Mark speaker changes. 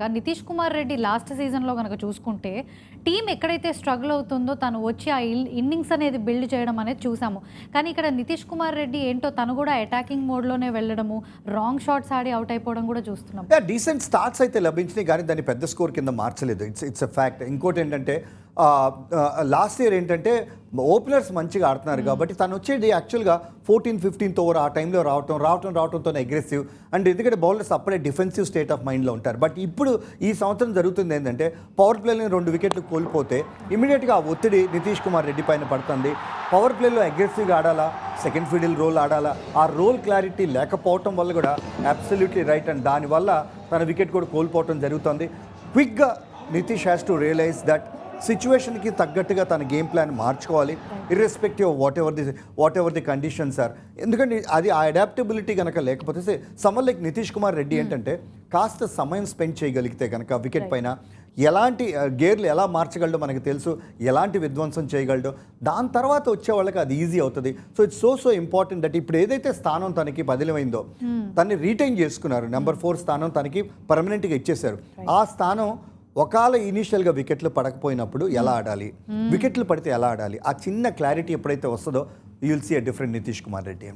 Speaker 1: కానీ నితీష్ కుమార్ రెడ్డి లాస్ట్ సీజన్లో కనుక చూసుకుంటే టీం ఎక్కడైతే స్ట్రగుల్ అవుతుందో తను వచ్చి ఆ ఇన్నింగ్స్ అనేది బిల్డ్ చేయడం అనేది చూసాము. కానీ ఇక్కడ నితీష్ కుమార్ రెడ్డి ఏంటో తను కూడా అటాకింగ్ మోడ్లోనే వెళ్ళడము రాంగ్ షాట్స్ ఆడి అవుట్ అయిపోవడం కూడా చూస్తున్నాం.
Speaker 2: డీసెంట్ స్టార్ట్స్ అయితే లభించినాయి కానీ దాన్ని పెద్ద స్కోర్ కింద మార్చలేదు. ఇట్స్ ఇట్స్ అ ఫ్యాక్ట్ ఇంకోటి ఏంటంటే లాస్ట్ ఇయర్ ఏంటంటే ఓపెనర్స్ మంచిగా ఆడుతున్నారు కాబట్టి తను వచ్చేది యాక్చువల్గా ఫోర్టీన్ ఫిఫ్టీన్త్ ఓవర్ ఆ టైంలో రావటం రావటం రావటంతో అగ్రెసివ్ అండ్ ఎందుకంటే బౌలర్స్ అప్పుడే డిఫెన్సివ్ స్టేట్ ఆఫ్ మైండ్లో ఉంటారు. బట్ ఇప్పుడు ఈ సంవత్సరం జరుగుతుంది ఏంటంటే పవర్ ప్లేలో రెండు వికెట్లు కోల్పోతే ఇమీడియట్గా ఆ ఒత్తిడి నితీష్ కుమార్ రెడ్డి పైన పడుతుంది. పవర్ ప్లేలో అగ్రెసివ్గా ఆడాలా? సెకండ్ ఫీడిల్ రోల్ ఆడాలా? ఆ రోల్ క్లారిటీ లేకపోవటం వల్ల కూడా అబ్సల్యూట్లీ రైట్ అండ్ దానివల్ల తన వికెట్ కూడా కోల్పోవటం జరుగుతుంది. క్విక్గా Nitish has to realize that సిచ్యువేషన్కి తగ్గట్టుగా తన గేమ్ ప్లాన్ మార్చుకోవాలి. Irrespective whatever the whatever the conditions sir ఎందుకంటే అది ఆ అడాప్టబిలిటీ కనుక లేకపోతే సమ్మర్ లైక్ నితీష్ కుమార్ రెడ్డి ఏంటంటే కాస్త సమయం స్పెండ్ చేయగలిగితే కనుక వికెట్ పైన ఎలాంటి గేర్లు ఎలా మార్చగలడో మనకు తెలుసు ఎలాంటి విధ్వంసం చేయగలడో దాని తర్వాత వచ్చే వాళ్ళకి అది ఈజీ అవుతుంది. So it's so so important that ఇప్పుడు ఏదైతే స్థానం తనకి బదిలమైందో తన్ని రీటైన్ చేసుకున్నారు. నెంబర్ ఫోర్ స్థానం తనకి పర్మనెంట్గా ఇచ్చేశారు. ఆ స్థానం ఒకవేళ ఇనీషియల్గా వికెట్లు పడకపోయినప్పుడు ఎలా ఆడాలి? వికెట్లు పడితే ఎలా ఆడాలి? ఆ చిన్న క్లారిటీ ఎప్పుడైతే వస్తుందో you will see a different Nitish Kumar Reddy